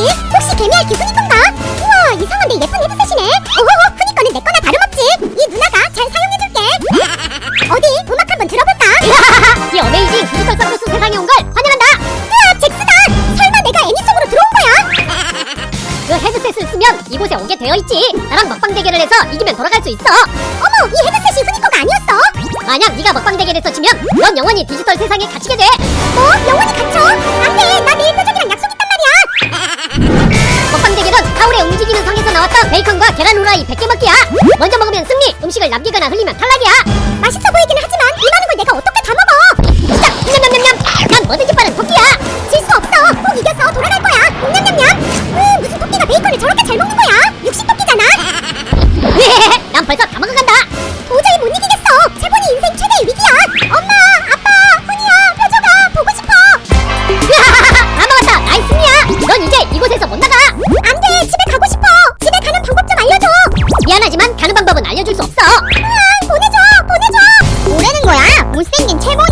여기 혹시 개미알 기순이 통가? 우와 이상한데 예쁜 헤드셋이네 오호호 크니까는 내 거나 다름없지 이 누나가 잘 사용해줄게 어디 음악 한번 들어볼까? 이 어메이징 디지털 서커스 세상에 온 걸 환영한다 우와 잭스다 설마 내가 애니 속으로 들어온 거야? 그 헤드셋을 쓰면 이곳에 오게 되어있지 나랑 먹방 대결을 해서 이기면 돌아갈 수 있어 어머 이 헤드셋이 후니코가 아니었어 만약 네가 먹방 대결에서 지면 넌 영원히 디지털 세상에 갇히게 돼 뭐? 영원히 갇혀? 계란 후라이 100개 먹기야. 먼저 먹으면 승리. 음식을 남기거나 흘리면 탈락이야. 맛있어 보이기는 하지만 이 많은 걸 내가 어떻게 다 먹어? 시작. 냠냠냠냠. 난 뭐든지 빠른 토끼야. 질 수 없어. 꼭 이겨서 돌아갈 거야. 냠냠냠. 음, 무슨 토끼가 베이컨을 저렇게 잘 먹는 거야? 육식 토끼잖아. 난 벌써 다 먹어간다. 미안하지만 가는 방법은